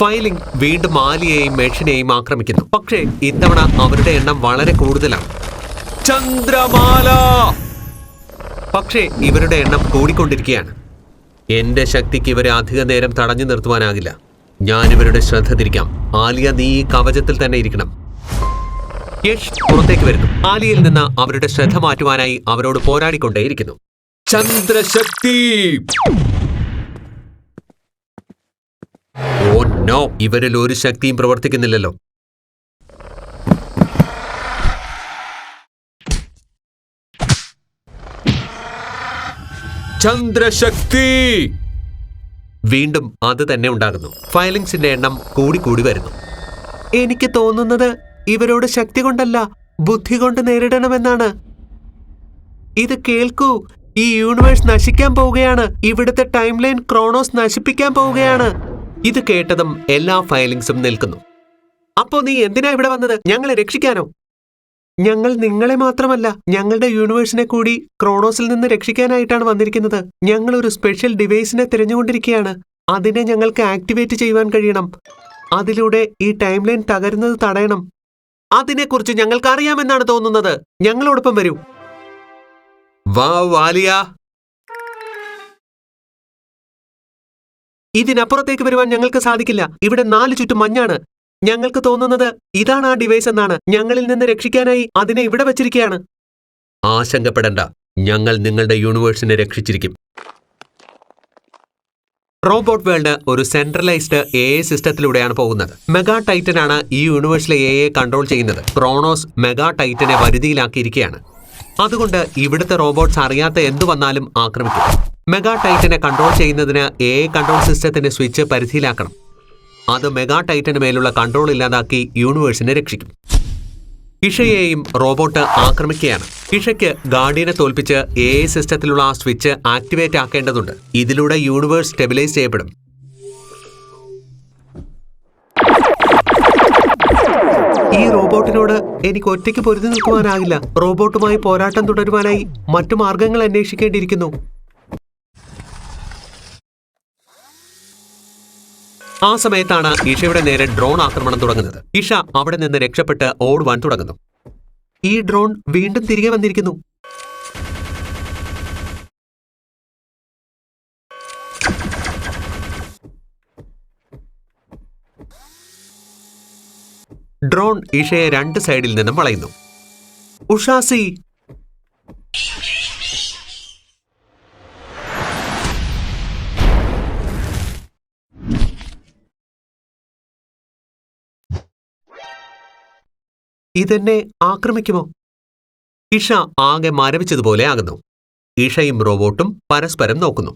Filing വീണ്ടും ആലിയെയും മെഷിനെയും ആക്രമിക്കുന്നു. പക്ഷേ ഇത്തവണ അവരുടെ എണ്ണം വളരെ കൂടുതലാണ്. ചന്ദ്രമാല! പക്ഷേ ഇവരുടെ എണ്ണം കൂടിക്കൊണ്ടിരിക്കുകയാണ്. എന്റെ ശക്തിക്ക് ഇവരെ അധിക നേരം തടഞ്ഞു നിർത്തുവാനാകില്ല. ഞാൻ ഇവരുടെ ശ്രദ്ധ തിരിക്കാം. ആലിയ നീ ഈ കവചത്തിൽ തന്നെ ഇരിക്കണം. യഷ് പുറത്തേക്ക് വരുന്നു. ആലിയിൽ നിന്ന് അവരുടെ ശ്രദ്ധ മാറ്റുവാനായി അവരോട് പോരാടിക്കൊണ്ടേയിരിക്കുന്നു. ചന്ദ്രശക്തി ഓ നോ ഇവരിൽ ഒരു ശക്തിയും പ്രവർത്തിക്കുന്നില്ലല്ലോ. ചന്ദ്രശക്തി! വീണ്ടും അത് തന്നെ ഉണ്ടാകുന്നു. ഫയലിംഗ്സിന്റെ എണ്ണം കൂടി കൂടി വരുന്നു. എനിക്ക് തോന്നുന്നത് ഇവരോട് ശക്തി കൊണ്ടല്ല ബുദ്ധി കൊണ്ട് നേരിടണമെന്നാണ്. ഇത് കേൾക്കൂ. ഈ യൂണിവേഴ്സ് നശിക്കാൻ പോവുകയാണ്. ഇവിടുത്തെ ടൈം ലൈൻ ക്രോണോസ് നശിപ്പിക്കാൻ പോവുകയാണ്. ഇത് കേട്ടതും എല്ലാ ഫയലിംഗ്സും നിൽക്കുന്നു. അപ്പോ നീ എന്തിനാ ഇവിടെ വന്നത്? ഞങ്ങളെ രക്ഷിക്കാനോ? ഞങ്ങൾ നിങ്ങളെ മാത്രമല്ല ഞങ്ങളുടെ യൂണിവേഴ്സിനെ കൂടി ക്രോണോസിൽ നിന്ന് രക്ഷിക്കാനായിട്ടാണ് വന്നിരിക്കുന്നത്. ഞങ്ങൾ ഒരു സ്പെഷ്യൽ ഡിവൈസിനെ തിരഞ്ഞുകൊണ്ടിരിക്കുകയാണ്. അതിനെ ഞങ്ങൾക്ക് ആക്ടിവേറ്റ് ചെയ്യുവാൻ കഴിയണം. അതിലൂടെ ഈ ടൈം ലൈൻ തകരുന്നത് തടയണം. അതിനെക്കുറിച്ച് ഞങ്ങൾക്ക് അറിയാമെന്നാണ് തോന്നുന്നത്. ഞങ്ങളോടൊപ്പം വരൂ. വാ വാലിയ. ഇതിനപ്പുറത്തേക്ക് വരുവാൻ ഞങ്ങൾക്ക് സാധിക്കില്ല. ഇവിടെ നാല് ചുറ്റും മഞ്ഞാണ്. ഞങ്ങൾക്ക് തോന്നുന്നത് ഇതാണ് ആ ഡിവൈസ് എന്നാണ്. ഞങ്ങളിൽ നിന്ന് രക്ഷിക്കാനായി അതിനെ ഇവിടെ വച്ചിരിക്കുകയാണ്. ആശങ്കപ്പെടണ്ട. ഞങ്ങൾ നിങ്ങളുടെ യൂണിവേഴ്സിനെ രക്ഷിച്ചിരിക്കും. റോബോട്ട് വേൾഡ് ഒരു സെൻട്രലൈസ്ഡ് എ എ സിസ്റ്റത്തിലൂടെയാണ് പോകുന്നത്. മെഗാ ടൈറ്റൻ ആണ് ഈ യൂണിവേഴ്സിലെ എ എ കൺട്രോൾ ചെയ്യുന്നത്. ക്രോണോസ് മെഗാ ടൈറ്റനെ വരുതിയിലാക്കിയിരിക്കുകയാണ്. അതുകൊണ്ട് ഇവിടുത്തെ റോബോട്ട്സ് അറിയാത്ത എന്തു വന്നാലും ആക്രമിക്കും. മെഗാ ടൈറ്റനെ കൺട്രോൾ ചെയ്യുന്നതിന് എ കൺട്രോൾ സിസ്റ്റത്തിന്റെ സ്വിച്ച് പരിധിയിലാക്കണം. അത് മെഗാ ടൈറ്റന് മേലുള്ള കൺട്രോൾ ഇല്ലാതാക്കി യൂണിവേഴ്സിനെ രക്ഷിക്കും. ഇഷയെയും റോബോട്ട് ആക്രമിക്കുകയാണ്. ഇഷയ്ക്ക് ഗാർഡിയനെ തോൽപ്പിച്ച് എ സിസ്റ്റത്തിലുള്ള ആ സ്വിച്ച് ആക്ടിവേറ്റ് ആക്കേണ്ടതുണ്ട്. ഇതിലൂടെ യൂണിവേഴ്സ് സ്റ്റെബിലൈസ് ചെയ്യപ്പെടും. ഈ റോബോട്ടിനോട് എനിക്ക് ഒറ്റയ്ക്ക് പൊരുതി നിൽക്കുവാനാകില്ല. റോബോട്ടുമായി പോരാട്ടം തുടരുവാനായി മറ്റു മാർഗങ്ങൾ അന്വേഷിക്കേണ്ടിയിരിക്കുന്നു. ആ സമയത്താണ് ഇഷയുടെ നേരെ ഡ്രോൺ ആക്രമണം തുടങ്ങുന്നത്. ഇഷ അവിടെ നിന്ന് രക്ഷപ്പെട്ട് ഓടുവാൻ തുടങ്ങുന്നു. ഈ ഡ്രോൺ വീണ്ടും തിരികെ വന്നിരിക്കുന്നു. ഡ്രോൺ ഇഷയെ രണ്ട് സൈഡിൽ നിന്നും വളയുന്നു. ഉഷാസി ഇതെന്നെ ആക്രമിക്കുമോ? ഇഷ ആകെ മരവിച്ചതുപോലെ ആകുന്നു. ഇഷയും റോബോട്ടും പരസ്പരം നോക്കുന്നു.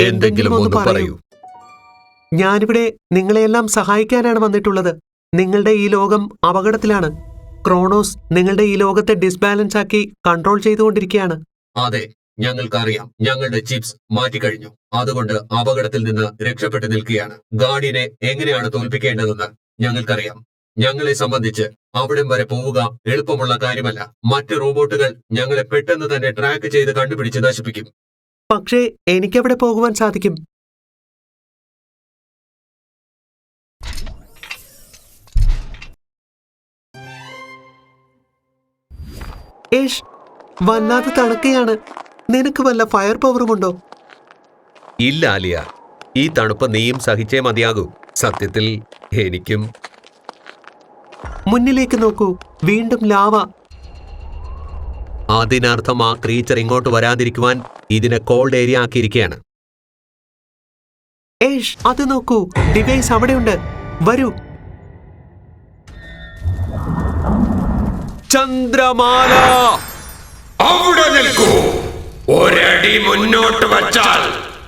എന്തെങ്കിലും ഒന്ന് പറയൂ. ഞാനിവിടെ നിങ്ങളെയെല്ലാം സഹായിക്കാനാണ് വന്നിട്ടുള്ളത്. നിങ്ങളുടെ ഈ ലോകം അപകടത്തിലാണ്. ക്രോണോസ് നിങ്ങളുടെ ഈ ലോകത്തെ ഡിസ്ബാലൻസ് ആക്കി കൺട്രോൾ ചെയ്തുകൊണ്ടിരിക്കുകയാണ്. അതെ. ഞങ്ങൾക്കറിയാം ഞങ്ങളുടെ ചിപ്സ് മാറ്റിക്കഴിഞ്ഞു. അതുകൊണ്ട് അപകടത്തിൽ നിന്ന് രക്ഷപ്പെട്ടു നിൽക്കുകയാണ്. ഗാഡിനെ എങ്ങനെയാണ് തോൽപ്പിക്കേണ്ടതെന്ന് ഞങ്ങൾക്കറിയാം. ഞങ്ങളെ സംബന്ധിച്ച് അവിടം വരെ പോവുക എളുപ്പമുള്ള കാര്യമല്ല. മറ്റ് റോബോട്ടുകൾ ഞങ്ങളെ പെട്ടെന്ന് തന്നെ ട്രാക്ക് ചെയ്ത് കണ്ടുപിടിച്ച് നശിപ്പിക്കും. പക്ഷേ എനിക്കവിടെ പോകുവാൻ സാധിക്കും. ഏഷ് വല്ലാതെ തണുക്കയാണ്. നിനക്ക് വല്ല ഫയർ പവറുമുണ്ടോ ഇല്ല ആലിയ. ഈ തണുപ്പ് നീയും സഹിച്ചേ മതിയാകൂ. സത്യത്തിൽ എനിക്കും മുന്നിലേക്ക് നോക്കൂ. വീണ്ടും ലാവ. അതിനർത്ഥം ആ ക്രീച്ചർ ഇങ്ങോട്ട് വരാതിരിക്കുവാൻ ഇതിനെ കോൾഡ് ഏരിയ ആക്കിയിരിക്കുകയാണ്. ഏഷ് അത് നോക്കൂ. ഡിവൈസ് അവിടെയുണ്ട്. വരൂ. ചന്ദ്രമാല! അവിടെ നിൽക്കൂ! ഒരടി മുന്നോട്ട് വച്ചാൽ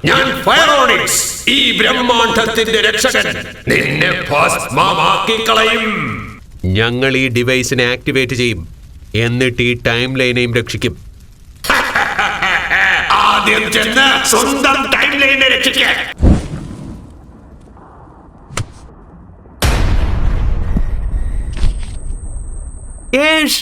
ഞാൻ ഫയറോണിക്സ് ഈ ബ്രഹ്മാണ്ഡത്തിന്റെ രക്ഷകൻ നിന്നെ ഭസ്മമാക്കി കളയും ഞങ്ങൾ ഈ ഡിവൈസിനെ ആക്ടിവേറ്റ് ചെയ്യും. എന്നിട്ട് ഈ ടൈം ലൈനെയും രക്ഷിക്കും. ആദ്യം ചെന്ന് സ്വന്തം ടൈം ലൈനെ രക്ഷിക്കാൻ ഏഷ്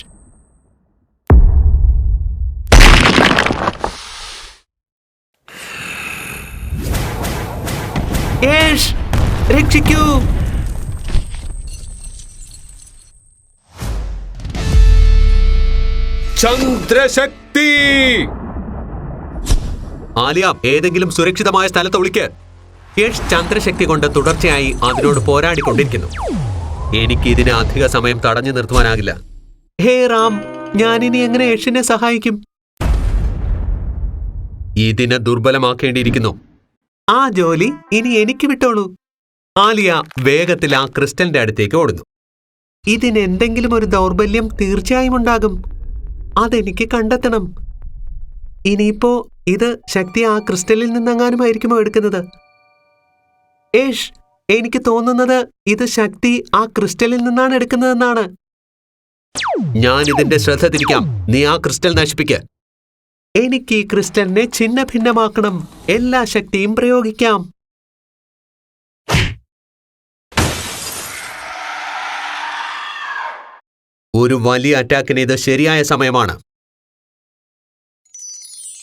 രക്ഷിക്കൂ ചന്ദ്രശക്തി. ആലിയ ഏതെങ്കിലും സുരക്ഷിതമായ സ്ഥലത്ത് ഒളിക്ക്. യഷ് ചന്ദ്രശക്തി കൊണ്ട് തുടർച്ചയായി അതിനോട് പോരാടിക്കൊണ്ടിരിക്കുന്നു. എനിക്ക് ഇതിനെ അധിക സമയം തടഞ്ഞു നിർത്തുവാനാകില്ല. ഹേ റാം ഞാനിനി എങ്ങനെ യഷിനെ സഹായിക്കും? ഇതിനെ ദുർബലമാക്കേണ്ടിയിരിക്കുന്നു. ആ ജോലി ഇനി എനിക്ക് വിട്ടോളൂ. ആലിയ വേഗത്തിൽ ആ ക്രിസ്റ്റലിന്റെ അടുത്തേക്ക് ഓടുന്നു. ഇതിനെന്തെങ്കിലും ഒരു ദൗർബല്യം തീർച്ചയായും ഉണ്ടാകും. അതെനിക്ക് കണ്ടെത്തണം. ഇനിയിപ്പോ ഇത് ശക്തി ആ ക്രിസ്റ്റലിൽ നിന്നെങ്ങാനുമായിരിക്കുമോ എടുക്കുന്നത്? ഏഷ് എനിക്ക് തോന്നുന്നത് ഇത് ശക്തി ആ ക്രിസ്റ്റലിൽ നിന്നാണ് എടുക്കുന്നതെന്നാണ്. ഞാൻ ഇതിന്റെ ശ്രദ്ധ തിരിക്കാം. നീ ആ ക്രിസ്റ്റൽ നശിപ്പിക്ക. എനിക്ക് ഈ ക്രിസ്റ്റലിനെ ഛിന്ന ഭിന്നമാക്കണം എല്ലാ ശക്തിയും പ്രയോഗിക്കാം. ഒരു വലിയ അറ്റാക്കിന് ഇത് ശരിയായ സമയമാണ്.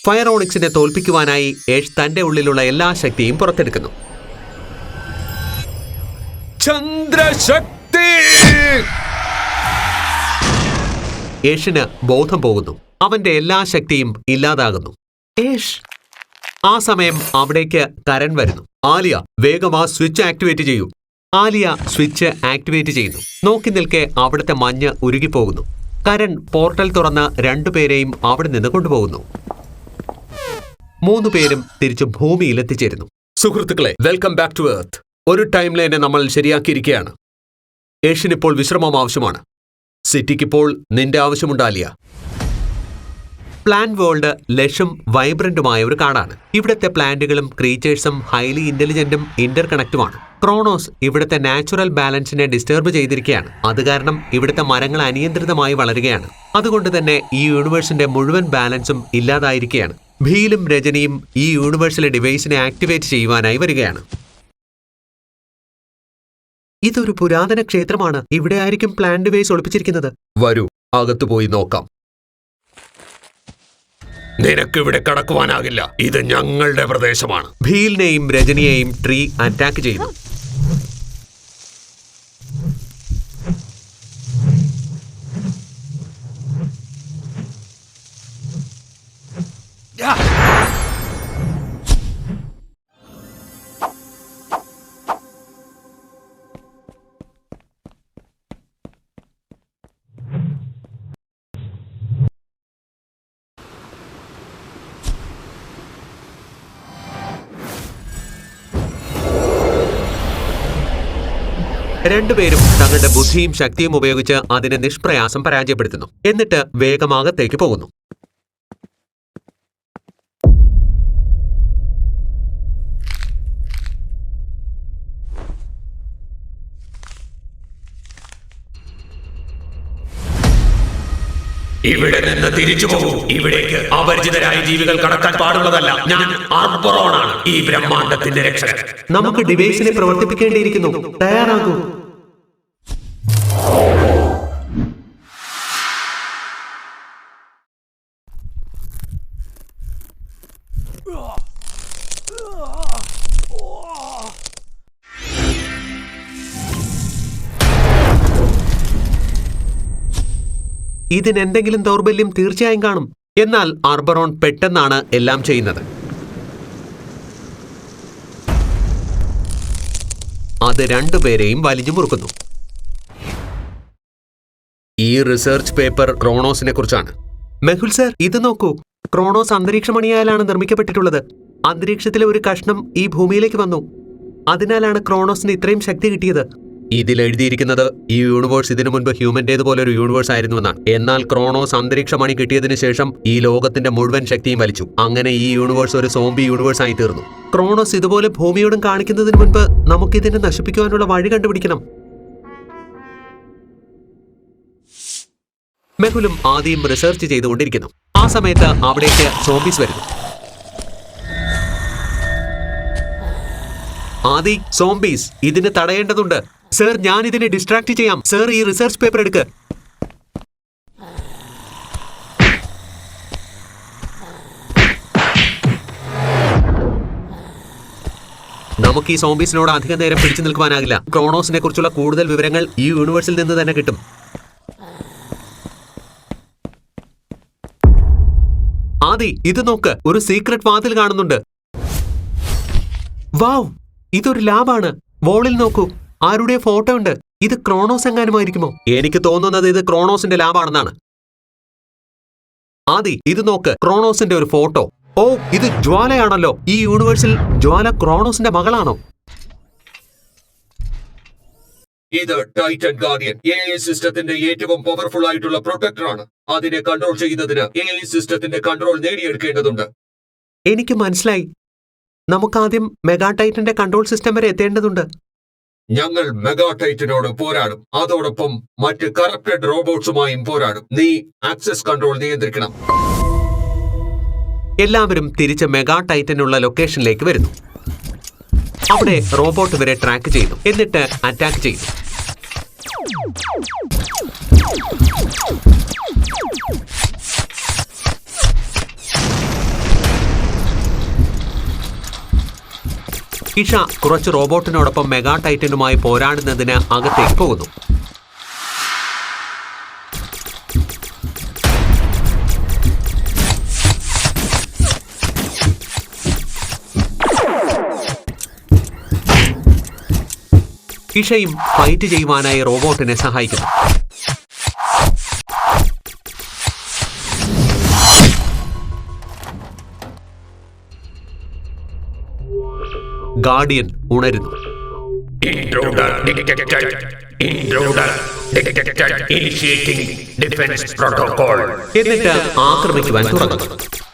ഫയറോണിക്സിനെ തോൽപ്പിക്കുവാനായി ഏഷ് തന്റെ ഉള്ളിലുള്ള എല്ലാ ശക്തിയും പുറത്തെടുക്കുന്നു. ചന്ദ്രശക്തി! ഏഷിന് ബോധം പോകുന്നു. അവന്റെ എല്ലാ ശക്തിയും ഇല്ലാതാകുന്നു. ഏഷ് ആ സമയം അവിടേക്ക് കരൺ വരുന്നു. ആലിയ വേഗം ആ സ്വിച്ച് ആക്ടിവേറ്റ് ചെയ്യൂ. ആലിയ സ്വിച്ച് ആക്ടിവേറ്റ് ചെയ്യുന്നു. നോക്കി നിൽക്കെ അവിടുത്തെ മഞ്ഞ് ഉരുകിപ്പോകുന്നു. കരൺ പോർട്ടൽ തുറന്ന് രണ്ടുപേരെയും അവിടെ നിന്ന് കൊണ്ടുപോകുന്നു. മൂന്ന് പേരും തിരിച്ചു ഭൂമിയിൽ എത്തിച്ചേരുന്നു. സുഹൃത്തുക്കളെ വെൽക്കം ബാക്ക് ടു എർത്ത് ഒരു ടൈം ലൈനെ നമ്മൾ ശരിയാക്കിയിരിക്കുകയാണ്. ഏഷ്യനിപ്പോൾ വിശ്രമം ആവശ്യമാണ്. സിറ്റിക്കിപ്പോൾ നിന്റെ ആവശ്യമുണ്ടാലിയ പ്ലാൻ വേൾഡ് ലഷും വൈബ്രന്റുമായ ഒരു കാടാണ്. ഇവിടുത്തെ പ്ലാന്റുകളും ക്രീച്ചേഴ്സും ഹൈലി ഇന്റലിജന്റും ഇന്റർ കണക്റ്റുമാണ് ക്രോണോസ് ഇവിടുത്തെ നാച്ചുറൽ ബാലൻസിനെ ഡിസ്റ്റർബ് ചെയ്തിരിക്കുകയാണ് അത് കാരണം ഇവിടുത്തെ മരങ്ങൾ അനിയന്ത്രിതമായി വളരുകയാണ്. അതുകൊണ്ട് തന്നെ ഈ യൂണിവേഴ്സിന്റെ മുഴുവൻ ബാലൻസും ഇല്ലാതായിരിക്കുകയാണ് ഭീലും രജനിയും ഈ യൂണിവേഴ്സിലെ ഡിവൈസിനെ ആക്ടിവേറ്റ് ചെയ്യുവാനായി വരികയാണ്. ഇതൊരു പുരാതന ക്ഷേത്രമാണ്. ഇവിടെ ആയിരിക്കും പ്ലാന്റ് വേസ് ഒളിപ്പിച്ചിരിക്കുന്നത്. വരൂ അകത്തു പോയി നോക്കാം. നിനക്കിവിടെ കടക്കുവാനാകില്ല. ഇത് ഞങ്ങളുടെ പ്രദേശമാണ്. ഭീലിനെയും രജനിയെയും ട്രീ അറ്റാക്ക് ചെയ്യുന്നു. രണ്ടുപേരും തങ്ങളുടെ ബുദ്ധിയും ശക്തിയും ഉപയോഗിച്ച് അതിനെ നിഷ്പ്രയാസം പരാജയപ്പെടുത്തുന്നു. എന്നിട്ട് വേഗമാകത്തേക്ക് പോകുന്നു. ഇവിടെ നിന്ന് തിരിച്ചു പോകൂ. ഇവിടേക്ക് അപരിചിതരായ ജീവികൾ കടക്കാൻ പാടുള്ളതല്ല. ഞാൻ ആർബറോണാണ് ഈ ബ്രഹ്മാണ്ടത്തിന്റെ രക്ഷകൻ. നമുക്ക് ഡിവൈസിനെ പ്രവർത്തിപ്പിക്കേണ്ടിയിരിക്കുന്നു. തയ്യാറാകൂ. ഇതിനെന്തെങ്കിലും ദൗർബല്യം തീർച്ചയായും കാണും. എന്നാൽ ആർബറോൺ പെട്ടെന്നാണ് എല്ലാം ചെയ്യുന്നത്. അത് രണ്ടുപേരെയും വലിഞ്ഞു മുറുക്കുന്നു. ഈ റിസർച്ച് പേപ്പർ ക്രോണോസിനെ കുറിച്ചാണ്. മെഹുൽ സർ ഇത് നോക്കൂ. ക്രോണോസ് അന്തരീക്ഷമണിയാലാണ് നിർമ്മിക്കപ്പെട്ടിട്ടുള്ളത്. അന്തരീക്ഷത്തിലെ ഒരു കഷ്ണം ഈ ഭൂമിയിലേക്ക് വന്നു. അതിനാലാണ് ക്രോണോസിന് ഇത്രയും ശക്തി കിട്ടിയത്. ഇതിൽ എഴുതിയിരിക്കുന്നത് ഈ യൂണിവേഴ്സ് ഇതിനു മുൻപ് ഹ്യൂമന്റേതുപോലെ ഒരു യൂണിവേഴ്സ് ആയിരുന്നുവെന്നാണ്. എന്നാൽ ക്രോണോസ് അന്തരീക്ഷമണി കിട്ടിയതിനു ശേഷം ഈ ലോകത്തിന്റെ മുഴുവൻ ശക്തിയും വലിച്ചു. അങ്ങനെ ഈ യൂണിവേഴ്സ് ഒരു സോംബി യൂണിവേഴ്സ് ആയി തീർന്നു. ക്രോണോസ് ഇതുപോലെ ഭൂമിയോടും കാണിക്കുന്നതിന് മുൻപ് നമുക്കിതിനെ നശിപ്പിക്കുവാനുള്ള വഴി കണ്ടുപിടിക്കണം. മെഹുലും ആദ്യം റിസർച്ച് ചെയ്തുകൊണ്ടിരിക്കുന്നു. ആ സമയത്ത് അവിടേക്ക് സോംബീസ് വരുന്നു. ആദി സോംബീസ് ഇതിന് തടയേണ്ടതുണ്ട്. സർ ഞാൻ ഇതിനെ ഡിസ്ട്രാക്ട് ചെയ്യാം. സർ ഈ റിസർച്ച് പേപ്പർ എടുക്ക്. നമുക്ക് ഈ സോംബീസിനോട് അധികം നേരം പിടിച്ചു നിൽക്കുവാനാകില്ല. ക്രോണോസിനെ കുറിച്ചുള്ള കൂടുതൽ വിവരങ്ങൾ ഈ യൂണിവേഴ്സിൽ നിന്ന് തന്നെ കിട്ടും. ആദി ഇത് നോക്ക്. ഒരു സീക്രട്ട് വാതിൽ കാണുന്നുണ്ട്. വാവ് ഇതൊരു ലാബാണ് വോളിൽ നോക്കൂ. ആരുടെ ഫോട്ടോ ഉണ്ട്? ഇത് ക്രോണോസ് എങ്ങാനുമായിരിക്കുമോ? എനിക്ക് തോന്നുന്നത് ഇത് ക്രോണോസിന്റെ ലാബാണെന്നാണ്. ആദി ഇത് നോക്ക് ക്രോണോസിന്റെ ഒരു ഫോട്ടോ. ഓ ഇത് ജ്വാലയാണല്ലോ. ഈ യൂണിവേഴ്സിൽ ജ്വാല ക്രോണോസിന്റെ മകളാണോ? ഇത് ടൈറ്റൻ ഗാർഡിയൻ. എ ഐ സിസ്റ്റത്തിന്റെ ഏറ്റവും പവർഫുൾ ആയിട്ടുള്ള പ്രൊട്ടക്ടറാണ് അതിനെ കൺട്രോൾ ചെയ്യുന്നതിന് എ ഐ സിസ്റ്റത്തിന്റെ കൺട്രോൾ നേടിയെടുക്കേണ്ടതുണ്ട്. എനിക്ക് മനസ്സിലായി. നമുക്ക് ആദ്യം മെഗാ ടൈറ്റന്റെ കൺട്രോൾ സിസ്റ്റം വരെ എത്തേണ്ടതുണ്ട്. ഞങ്ങൾ മെഗാടൈറ്റിനോട് പോരാടും. അതോടൊപ്പം മറ്റ് കറപ്റ്റഡ് റോബോട്ട്സുമായും പോരാടും. നീ ആക്സസ് കൺട്രോൾ നിയന്ത്രിക്കണം. എല്ലാവരും തിരിച്ച് മെഗാ ടൈറ്റനുള്ള ലൊക്കേഷനിലേക്ക് വരുന്നു. അവിടെ റോബോട്ട് വരെ ട്രാക്ക് ചെയ്യുന്നു. എന്നിട്ട് അറ്റാക്ക് ചെയ്യുന്നു. ഇഷ കുറച്ച് റോബോട്ടിനോടൊപ്പം മെഗാ ടൈറ്റനുമായി പോരാടുന്നതിന് അകത്തേക്ക് പോകുന്നു. ഇഷയും ഫൈറ്റ് ചെയ്യുവാനായി റോബോട്ടിനെ സഹായിക്കുന്നു. ഗാർഡിയൻ ഉണരുന്നു. എന്നിട്ട് ആക്രമിക്കുവാൻ തുടങ്ങുന്നു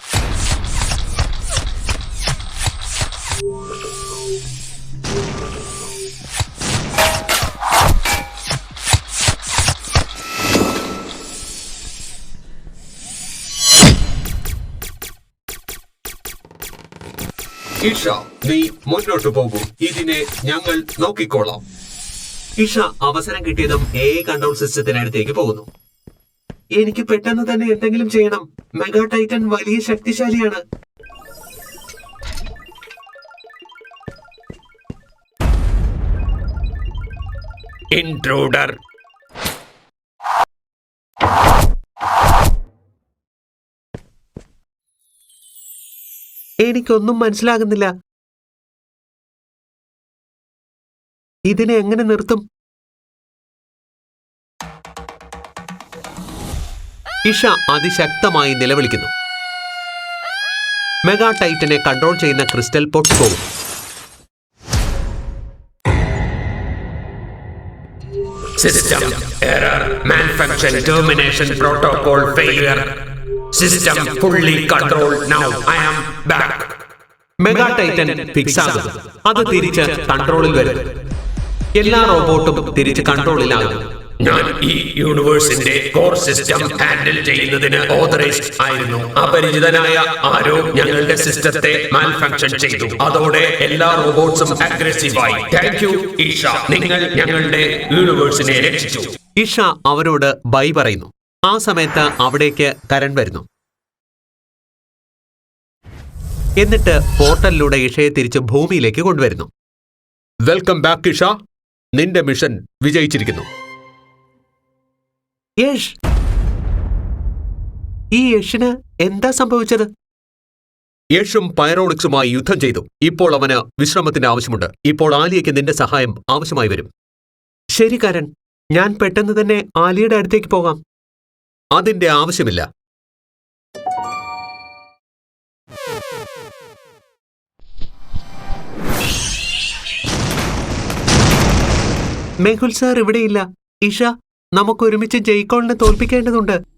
ഇഷ നീ മുന്നോട്ട് പോകൂ. ഇതിനെ ഞങ്ങൾ നോക്കിക്കോളാം. ഇഷ അവസരം കിട്ടിയതും എ കൺട്രോൾ സിസ്റ്റത്തിനടുത്തേക്ക് പോകുന്നു. എനിക്ക് പെട്ടെന്ന് തന്നെ എന്തെങ്കിലും ചെയ്യണം. മെഗാ ടൈറ്റൻ വലിയ ശക്തിശാലിയാണ്. Intruder. എനിക്കൊന്നും മനസ്സിലാകുന്നില്ല. ഇതിനെ എങ്ങനെ നിർത്തും? ഇഷ അതിശക്തമായി നിലവിളിക്കുന്നു. മെഗാ ടൈറ്റനെ കൺട്രോൾ ചെയ്യുന്ന crystal പൊട്ടിപ്പോകും system error manufacturing termination protocol failure. System fully control now I am back mega titan fix ആകും. അത് തിരിച്ച് കൺട്രോളിൽ വരും. എല്ലാ റോബോട്ടും തിരിച്ച് കൺട്രോളിലാകും ഞാൻ ഈ യൂണിവേഴ്സിന്റെ കോർ സിസ്റ്റം ഹാൻഡിൽ ചെയ്യുന്നതിന് ഓതറൈസ്ഡ് ആയിരുന്നു. അപരിചിതനായ ആരോ ഞങ്ങളുടെ സിസ്റ്റത്തെ മാൽഫങ്ഷൻ ചെയ്തു. അതോടെ എല്ലാ റോബോട്ട്സും അഗ്രസീവായി താങ്ക് യു ഈഷ നിങ്ങൾ ഞങ്ങളുടെ യൂണിവേഴ്സിനെ രക്ഷിച്ചു. ഇഷ അവരോട് ബൈ പറയുന്നു. ആ സമയത്ത് അവിടേക്ക് കരൺ വരുന്നു. എന്നിട്ട് പോർട്ടലിലൂടെ ഇഷയെ തിരിച്ച് ഭൂമിയിലേക്ക് കൊണ്ടുവരുന്നു. വെൽക്കം ബാക്ക് ഇഷ നിന്റെ മിഷൻ വിജയിച്ചിരിക്കുന്നു. യഷ് ഈ യഷിന് എന്താ സംഭവിച്ചത്? യേഷും പൈറോണിക്സുമായി യുദ്ധം ചെയ്തു. ഇപ്പോൾ അവന് വിശ്രമത്തിന്റെ ആവശ്യമുണ്ട്. ഇപ്പോൾ ആലിയയ്ക്ക് നിന്റെ സഹായം ആവശ്യമായി വരും. ശരി കരൺ. ഞാൻ പെട്ടെന്ന് തന്നെ ആലിയുടെ അടുത്തേക്ക് പോകാം. അതിന്റെ ആവശ്യമില്ല. മെഹുൽ സാർ ഇവിടെയില്ല. ഇഷ നമുക്ക് ഒരുമിച്ച് ജയ്ക്കോളിനെ തോൽപ്പിക്കേണ്ടതുണ്ട്.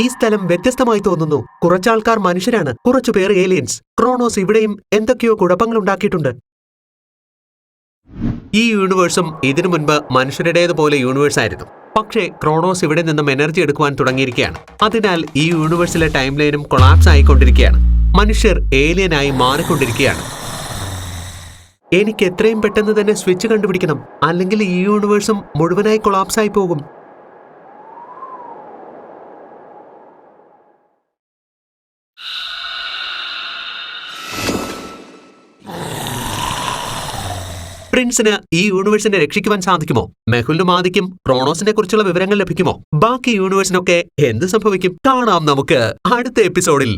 ഈ സ്ഥലം വ്യത്യസ്തമായി തോന്നുന്നു. കുറച്ചാൾക്കാർ മനുഷ്യരാണ്. കുറച്ചു പേർ ഏലിയൻസ് ക്രോണോസ് ഇവിടെയും എന്തൊക്കെയോ കുഴപ്പങ്ങൾ ഉണ്ടാക്കിയിട്ടുണ്ട് ഈ യൂണിവേഴ്സും ഇതിനു മുൻപ് മനുഷ്യരുടേതുപോലെ യൂണിവേഴ്സ് ആയിരുന്നു. പക്ഷേ ക്രോണോസ് ഇവിടെ നിന്നും എനർജി എടുക്കുവാൻ തുടങ്ങിയിരിക്കുകയാണ്. അതിനാൽ ഈ യൂണിവേഴ്സിലെ ടൈം ലൈനും കൊളാപ്സ് ആയിക്കൊണ്ടിരിക്കുകയാണ്. മനുഷ്യർ ഏലിയനായി മാറിക്കൊണ്ടിരിക്കുകയാണ്. എനിക്ക് എത്രയും പെട്ടെന്ന് തന്നെ സ്വിച്ച് കണ്ടുപിടിക്കണം. അല്ലെങ്കിൽ ഈ യൂണിവേഴ്സും മുഴുവനായി കൊളാപ്സ് ആയി പോകും. പ്രിൻസിന് ഈ യൂണിവേഴ്സിനെ രക്ഷിക്കുവാൻ സാധിക്കുമോ? മെഹുലിനും ആദിക്കും ക്രോണോസിനെ കുറിച്ചുള്ള വിവരങ്ങൾ ലഭിക്കുമോ? ബാക്കി യൂണിവേഴ്സിനൊക്കെ എന്ത് സംഭവിക്കും? കാണാം നമുക്ക് അടുത്ത എപ്പിസോഡിൽ